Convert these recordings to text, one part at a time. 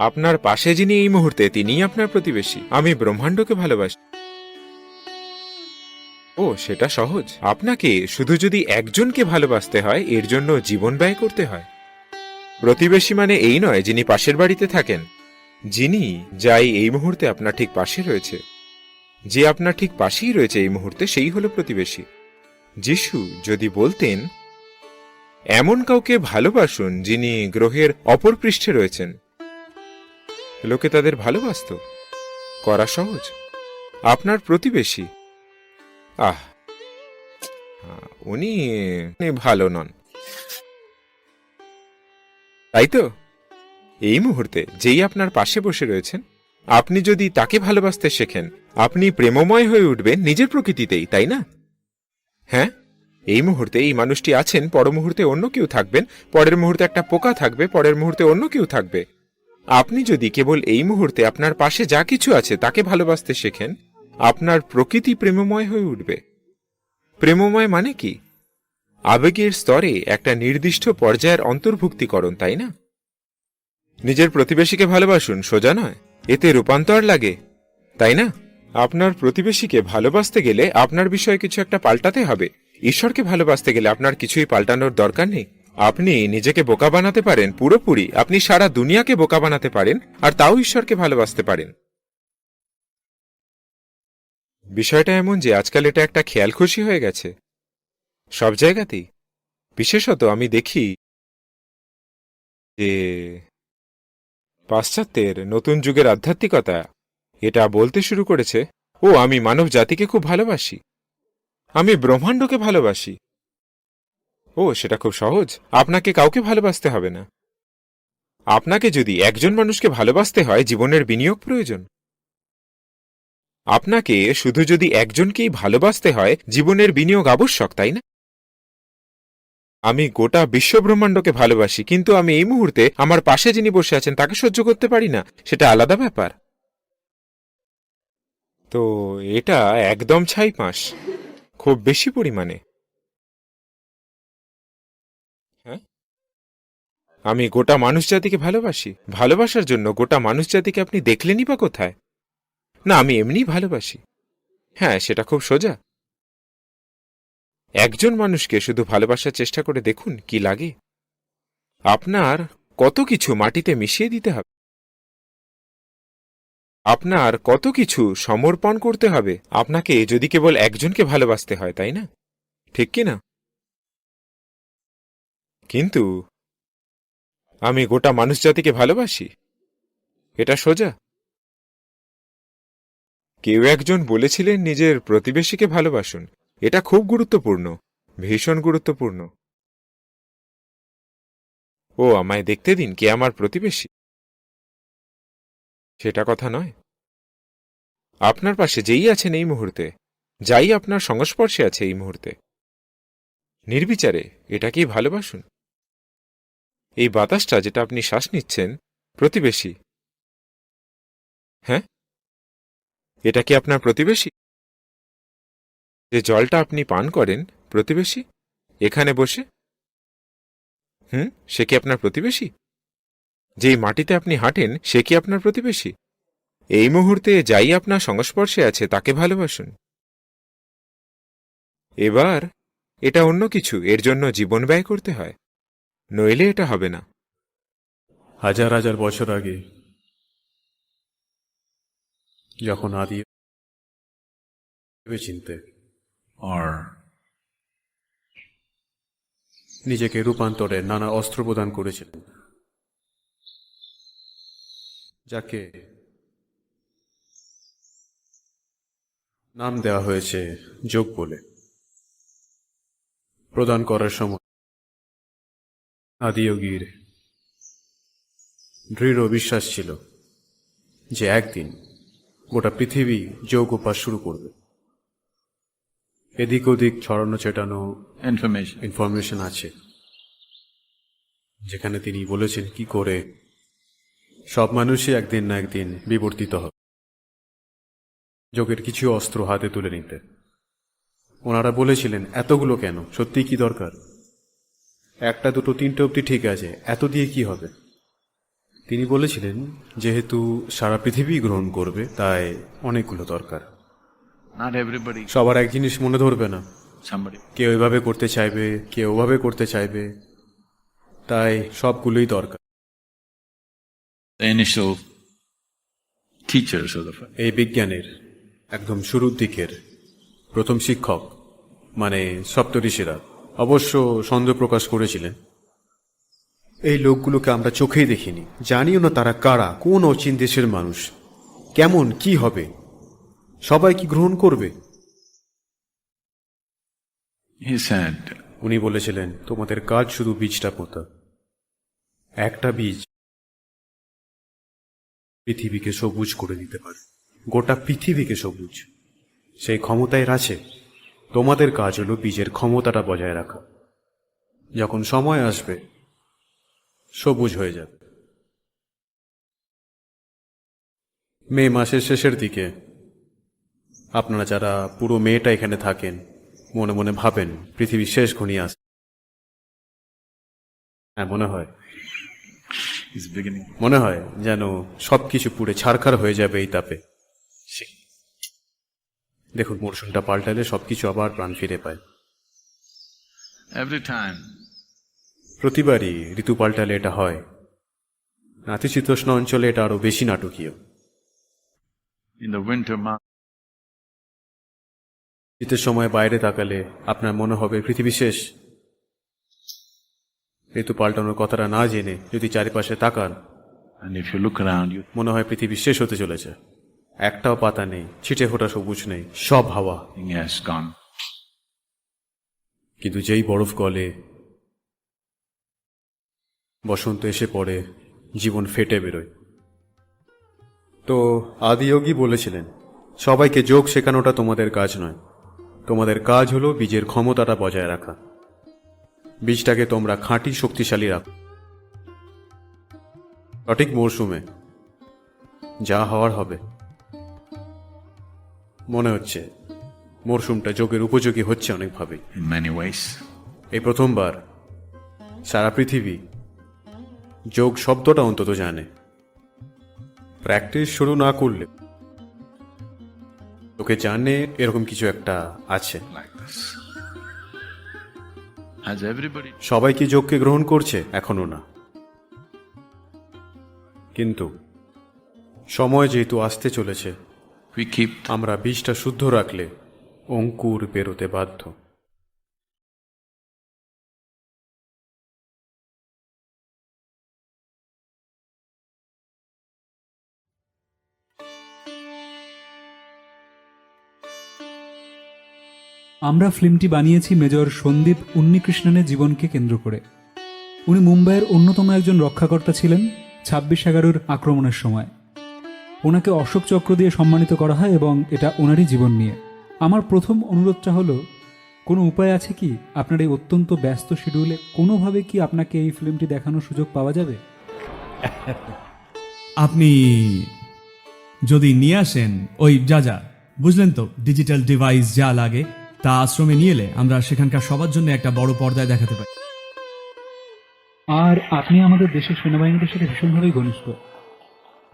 আপনার পাশে যিনি এই মুহূর্তে, তিনিই আপনার প্রতিবেশী। আমি ব্রহ্মাণ্ডকে ভালোবাসি। ও, সেটা সহজ। আপনাকে শুধু যদি একজনকে ভালোবাসতে হয়, এর জন্য জীবন ব্যয় করতে হয়। প্রতিবেশী মানে এই নয়, যিনি পাশের বাড়িতে থাকেন। যিনি যাই এই মুহূর্তে আপনার ঠিক পাশে রয়েছে। যে আপনার ঠিক পাশেই রয়েছে এই মুহূর্তে, সেই হলো প্রতিবেশী। যিশু যদি বলতেন, এমন কাউকে ভালোবাসুন যিনি গ্রহের অপর পৃষ্ঠে রয়েছেন। লোকে তাদের ভালোবাসত। করা সহজ। আপনার প্রতিবেশী। আহ, উনি ভালো নন। তাই তো? এই মুহূর্তে যেই আপনার পাশে বসে রয়েছেন, আপনি যদি তাকে ভালোবাসতে শেখেন, আপনি প্রেমময় হয়ে উঠবেন নিজের প্রকৃতিতেই, তাই না? হ্যাঁ? এই মুহূর্তে এই মানুষটি আছেন, পর মুহূর্তে অন্য কেউ থাকবেন, পরের মুহূর্তে একটা পোকা থাকবে, পরের মুহূর্তে অন্য কেউ থাকবে। আপনি যদি কেবল এই মুহূর্তে আপনার পাশে যা কিছু আছে তাকে ভালোবাসতে শেখেন, আপনার প্রকৃতি প্রেমময় হয়ে উঠবে। প্রেমময় মানে কি? আবেগের স্তরে একটা নির্দিষ্ট পর্যায়ের অন্তর্ভুক্তিকরণ, তাই না? নিজের প্রতিবেশীকে ভালোবাসুন, সোজা নয়, এতে রূপান্তর লাগে। তাই না? আপনার প্রতিবেশীকে ভালোবাসতে গেলে আপনার বিষয়ে কিছু একটা পাল্টাতে হবে। ঈশ্বরকে ভালোবাসতে গেলে আপনার কিছুই পাল্টানোর দরকার নেই। আপনি নিজেকে বোকা বানাতে পারেন, পুরোপুরি। আপনি সারা দুনিয়াকে বোকা বানাতে পারেন, আর তাও ঈশ্বরকে ভালোবাসতে পারেন। বিষয়টা এমন যে আজকাল এটা একটা খেয়াল খুশি হয়ে গেছে। সব জায়গাতেই। বিশেষত আমি দেখি যে পাশ্চাত্যের নতুন যুগের আধ্যাত্মিকতা এটা বলতে শুরু করেছে, ও, আমি মানব জাতিকে খুব ভালোবাসি। আমি ব্রহ্মাণ্ডকে ভালোবাসি। ও, সেটা খুব সহজ। আপনাকে কাউকে ভালোবাসতে হবে না। আপনাকে যদি একজন মানুষকে ভালোবাসতে হয়, জীবনের বিনিয়োগ প্রয়োজন। আপনাকে শুধু যদি একজনকেই ভালোবাসতে হয়, জীবনের বিনিয়োগ আবশ্যক, তাই না? আমি গোটা বিশ্বব্রহ্মাণ্ডকে ভালোবাসি, কিন্তু আমি এই মুহূর্তে আমার পাশে যিনি বসে আছেন, তাকে সহ্য করতে পারি না। সেটা আলাদা ব্যাপার। তো এটা একদম ছাই পাঁশ খুব বেশি পরিমাণে হ্যাঁ আমি গোটা মানুষ জাতিকে ভালোবাসি। ভালোবাসার জন্য গোটা মানুষ জাতিকে আপনি দেখলেনই বা কোথায়? না, আমি এমনি ভালোবাসি। হ্যাঁ সেটা খুব সোজা। একজন মানুষকে শুধু ভালোবাসার চেষ্টা করে দেখুন, কি লাগে। আপনার কত কিছু মাটিতে মিশিয়ে দিতে হবে। আপনার কত কিছু সমর্পণ করতে হবে। আপনাকে যদি কেবল একজনকে ভালোবাসতে হয়, তাই না? ঠিক কি না? কিন্তু আমি গোটা মানুষ জাতিকে ভালোবাসি। এটা সোজা। কেউ একজন বলেছিলেন নিজের প্রতিবেশীকে ভালোবাসুন। এটা খুব গুরুত্বপূর্ণ, ভীষণ গুরুত্বপূর্ণ। ও, আমায় দেখতে দিন কে আমার প্রতিবেশী। সেটা কথা নয়। আপনার পাশে যেই আছেন এই মুহূর্তে, যাই আপনার সংস্পর্শে আছে এই মুহূর্তে। নির্বিচারে, এটাকেই ভালোবাসুন। এই বাতাসটা যেটা আপনি শ্বাস নিচ্ছেন, প্রতিবেশী। হ্যাঁ? এটা কি আপনার প্রতিবেশী? যে জলটা আপনি পান করেন, প্রতিবেশী? এখানে বসে? হুম? সে কি আপনার প্রতিবেশী? যেই মাটিতে আপনি হাঁটেন, সে কি আপনার প্রতিবেশী? এই মুহূর্তে যাই আপনার সংস্পর্শে আছে, তাকে ভালোবাসুন। এবার, এটা অন্য কিছু, এর জন্য জীবন ব্যয় করতে হয়। নইলে এটা হবে না। হাজার হাজার বছর আগে, যখন আদি চিনতে আর নিজেকে রূপান্তরে নানা অস্ত্র প্রদান করেছিলেন যাকে নাম দেওয়া হয়েছে যোগ বলে। প্রদান করার সময় আদিয়োগীর দৃঢ় বিশ্বাস ছিল যে একদিন গোটা পৃথিবী যোগ উপাস শুরু করবে। এদিক ওদিক ছড়ানো ছেটানো information. ইনফরমেশন আছে যেখানে তিনি বলেছেন কি করে সব মানুষই একদিন না একদিন বিবর্তিত হবে। যোগের কিছু অস্ত্র হাতে তুলে নিতে। ওনারা বলেছিলেন এতগুলো কেন? সত্যি কি দরকার? একটা দুটো তিনটে অবধি ঠিক আছে এত দিয়ে কি হবে? তিনি বলেছিলেন যেহেতু সারা পৃথিবী গ্রহণ করবে তাই অনেকগুলো দরকার। সবার এক জিনিস মনে ধরবে না। কেউ এভাবে করতে চাইবে কেউ ওভাবে করতে চাইবে। তাই সবগুলোই দরকার. এই বিজ্ঞানের একদম শুরুর দিকের প্রথম শিক্ষক মানে সপ্তঋষিরা অবশ্য সন্দেহ প্রকাশ করেছিলেন। এই লোকগুলোকে আমরা চোখেই দেখিনি। জানিও না তারা কারা কোন অচিন দেশের মানুষ কেমন কি হবে। সবাই কি গ্রহণ করবে? উনি বলেছিলেন তোমাদের কাজ শুধু বীজটা পোতা। একটা বীজ পৃথিবীকে সবুজ করে দিতে পারে। গোটা পৃথিবীকে সবুজ। সেই ক্ষমতায় আছে। তোমাদের কাজ হলো বীজের ক্ষমতাটা বজায় রাখা। যখন সময় আসবে সবুজ হয়ে যাবে। মে মাসের শেষের দিকে আপনারা যারা পুরো মেয়েটা এখানে থাকেন মনে মনে ভাবেন পৃথিবী শেষ ঘনিয়ে আস হ্যাঁ মনে হয়। মনে হয় যেন সব কিছু পুড়ে ছারখার হয়ে যাবে এই তাপে। দেখুন মরশুমটা পাল্টালে সবকিছু আবার প্রাণ ফিরে পায়। Every time. প্রতিবারই ঋতু পাল্টালে এটা হয়। নাতিশীতোষ্ণ অঞ্চলে এটা আরও বেশি নাটকীয়। The winter month, শীতের সময় বাইরে তাকালে আপনার মনে হবে পৃথিবী শেষ। ঋতু পাল্টানোর কথাটা না জেনে যদি চারিপাশে তাকান মনে হয় পৃথিবী শেষ হতে চলেছে। একটাও পাতা নেই ছিটে ফোটা সবুজ নেই সব হাওয়া। কিন্তু যেই বরফ গলে বসন্ত এসে পড়ে জীবন ফেটে বেরোয়। তো আদিয়োগী বলেছিলেন সবাইকে যোগ শেখানোটা তোমাদের কাজ নয়। তোমাদের কাজ হলো বীজের ক্ষমতাটা বজায় রাখা। বীজটাকে তোমরা খাঁটি শক্তিশালী রাখো। সঠিক মরশুমে যা হওয়ার হবে। মনে হচ্ছে মরশুমটা যোগের উপযোগী হচ্ছে অনেকভাবেই In many ways, এই প্রথমবার সারা পৃথিবী যোগ শব্দটা অন্তত জানে। প্র্যাকটিস শুরু না করলে তোকে জানে এরকম কিছু একটা আছে। Like this. Has everybody? সবাই কি যোগকে গ্রহণ করছে? এখনও না। কিন্তু সময় যেহেতু আসতে চলেছে We keep আমরা বীজটা শুদ্ধ রাখলে অঙ্কুর বেরোতে বাধ্য। আমরা ফিল্মটি বানিয়েছি মেজর সন্দীপ উন্নিকৃষ্ণনের জীবনকে কেন্দ্র করে। উনি মুম্বাইয়ের অন্যতম একজন রক্ষাকর্তা ছিলেন ছাব্বিশ এগারোর আক্রমণের সময়। ওনাকে অশোক চক্র দিয়ে সম্মানিত করা হয় এবং এটা ওনারই জীবন নিয়ে। আমার প্রথম অনুরোধটা হলো কোনো উপায় আছে কি? আপনার এই অত্যন্ত ব্যস্ত শিডিউলে কোনোভাবে কি আপনাকে এই ফিল্মটি দেখানোর সুযোগ পাওয়া যাবে? আপনি যদি নিয়ে আসেন ওই যা যা বুঝলেন তো ডিজিটাল ডিভাইস যা লাগে তা আশ্রমে নিয়ে এলে আমরা সেখানকার সবার জন্য একটা বড় পর্দায় দেখাতে পারি। আর আপনি আমাদের দেশের সেনাবাহিনীদের সাথে ভীষণভাবেই ঘনিষ্ঠ।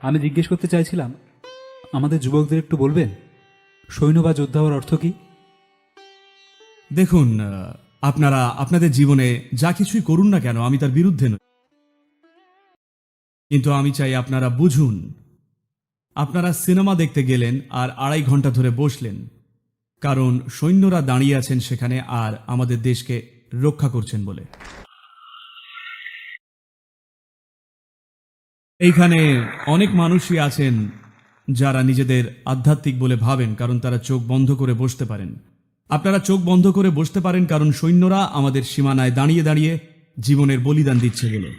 আমি জিজ্ঞেস করতে চাইছিলাম, আমাদের যুবকদের একটু বলবেন? সৈন্য বা যোদ্ধা হওয়ার অর্থ কি? দেখুন আপনারা, আপনাদের জীবনে যা কিছুই করুন না কেন, আমি তার বিরুদ্ধে নই। কিন্তু আমি চাই আপনারা বুঝুন, আপনারা সিনেমা দেখতে গেলেন আর আড়াই ঘণ্টা ধরে বসলেন, কারণ সৈন্যরা দাঁড়িয়ে আছেন সেখানে আর আমাদের দেশকে রক্ষা করছেন বলে। এইখানে অনেক মানুষই আছেন যারা নিজেদের আধ্যাত্মিক বলে ভাবেন, কারণ তারা চোখ বন্ধ করে বসতে পারেন। আপনারা চোখ বন্ধ করে বসতে পারেন কারণ সৈন্যরা আমাদের সীমানায় দাঁড়িয়ে দাঁড়িয়ে জীবনের বলিদান দিচ্ছে বলে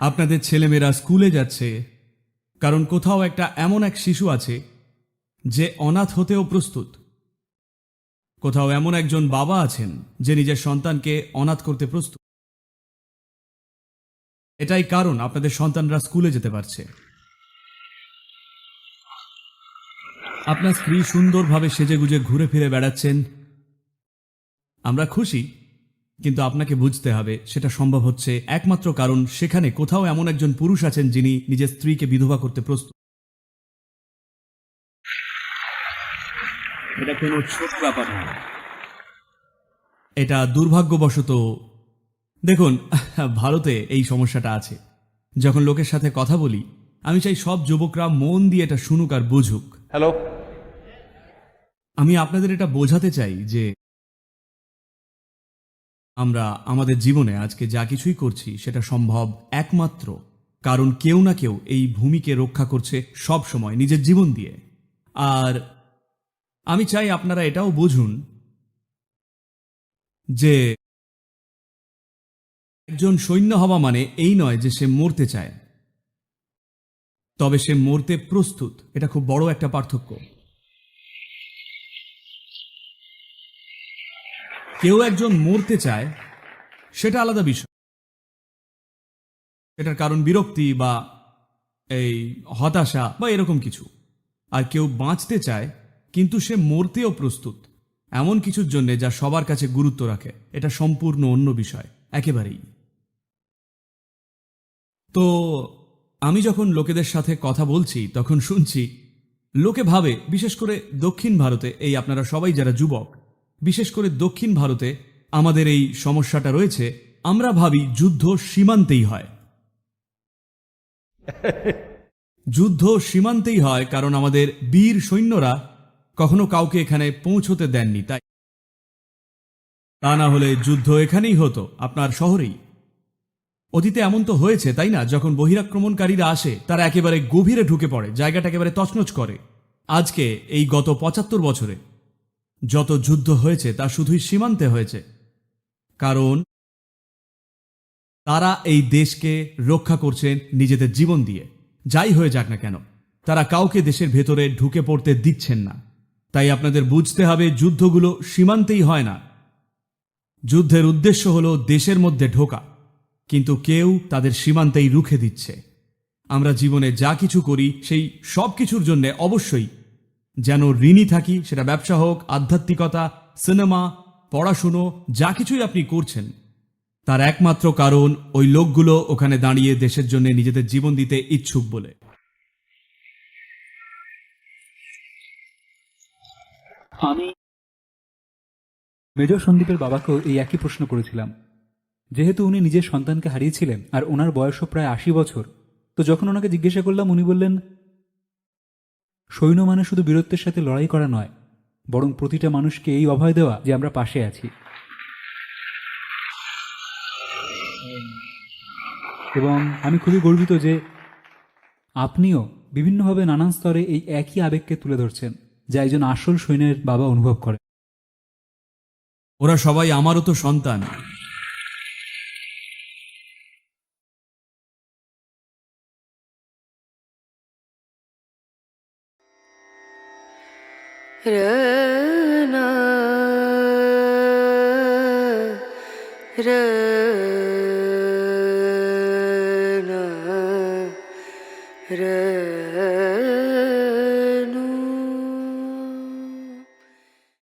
আপনাদের ছেলেমেয়েরা স্কুলে যাচ্ছে, কারণ কোথাও একটা এমন এক শিশু আছে যে অনাথ হতেও প্রস্তুত। কোথাও এমন একজন বাবা আছেন যে নিজের সন্তানকে অনাথ করতে প্রস্তুত। এটাই কারণ আপনাদের সন্তানরা স্কুলে যেতে পারছে। আপনার স্ত্রী সুন্দরভাবে সেজেগুজে ঘুরে ফিরে বেড়াচ্ছেন। আমরা খুশি, কিন্তু আপনাকে বুঝতে হবে সেটা সম্ভব হচ্ছে একমাত্র কারণ সেখানে কোথাও এমন একজন পুরুষ আছেন যিনি নিজের স্ত্রীকে বিধবা করতে প্রস্তুত। এটা কোনো ছোট ব্যাপার না এটা দুর্ভাগ্যবশত দেখুন ভারতে এই সমস্যাটা আছে। যখন লোকের সাথে কথা বলি আমি চাই সব যুবকরা মন দিয়ে এটা শুনুক আর বুঝুক। হ্যালো। আমি আপনাদের এটা বোঝাতে চাই যে আমরা আমাদের জীবনে আজকে যা কিছুই করছি সেটা সম্ভব একমাত্র কারণ কেউ না কেউ এই ভূমিকে রক্ষা করছে সব সময় নিজের জীবন দিয়ে। আর আমি চাই আপনারা এটাও বুঝুন যে একজন সৈন্য হওয়া মানে এই নয় যে সে মরতে চায়। তবে সে মরতে প্রস্তুত, এটা খুব বড় একটা পার্থক্য। কেউ একজন মরতে চায়, সেটা আলাদা বিষয়। এটার কারণ বিরক্তি বা এই হতাশা বা এরকম কিছু। আর কেউ বাঁচতে চায়, কিন্তু সে মরতেও প্রস্তুত, এমন কিছুর জন্য যা সবার কাছে গুরুত্ব রাখে, এটা সম্পূর্ণ অন্য বিষয়, একেবারেই। তো আমি যখন লোকেদের সাথে কথা বলছি, তখন শুনছি লোকে ভাবে, বিশেষ করে দক্ষিণ ভারতে, এই আপনারা সবাই যারা যুবক, বিশেষ করে দক্ষিণ ভারতে আমাদের এই সমস্যাটা রয়েছে, আমরা ভাবি যুদ্ধ সীমান্তেই হয়। যুদ্ধ সীমান্তেই হয় কারণ আমাদের বীর সৈন্যরা কখনো কাউকে এখানে পৌঁছতে দেননি, তাই তা না হলে যুদ্ধ এখানেই হতো, আপনার শহরেই। অতীতে এমন তো হয়েছে, তাই না? যখন বহিরাক্রমণকারীরা আসে, তারা একেবারে গভীরে ঢুকে পড়ে জায়গাটা একেবারে তছনছ করে। আজকে এই গত পঁচাত্তর বছরে যত যুদ্ধ হয়েছে, তা শুধুই সীমান্তে হয়েছে। কারণ তারা এই দেশকে রক্ষা করছেন নিজেদের জীবন দিয়ে। যাই হয়ে যাক না কেন, তারা কাউকে দেশের ভেতরে ঢুকে পড়তে দিচ্ছেন না। তাই আপনাদের বুঝতে হবে, যুদ্ধগুলো সীমান্তেই হয় না। যুদ্ধের উদ্দেশ্য হল দেশের মধ্যে ঢোকা। কিন্তু কেউ তাদের সীমান্তেই রুখে দিচ্ছে। আমরা জীবনে যা কিছু করি, সেই সব কিছুর জন্য অবশ্যই যেন ঋণী থাকি, সেটা ব্যবসা হোক, আধ্যাত্মিকতা, সিনেমা, পড়াশুনো, যা কিছুই আপনি করছেন। তার একমাত্র কারণ, ওই লোকগুলো ওখানে দাঁড়িয়ে দেশের জন্য নিজেদের জীবন দিতে ইচ্ছুক বলে। আমি মেজর সন্দীপের বাবাকেও এই একই প্রশ্ন করেছিলাম। যেহেতু উনি নিজের সন্তানকে হারিয়েছিলেন আর ওনার বয়সও প্রায় আশি বছর, তো যখন ওনাকে জিজ্ঞাসা করলাম, উনি বললেন সৈন্য মানে শুধু বীরত্বের সাথে লড়াই করা নয়, বরং প্রতিটা মানুষকে এই অভয় দেওয়া যে আমরা পাশে আছি। এবং আমি খুবই গর্বিত যে আপনিও বিভিন্নভাবে নানান স্তরে এই একই আবেগকে তুলে ধরছেন, যা একজন আসল সৈন্যের বাবা অনুভব করে। ওরা সবাই আমারও তো সন্তান। ರ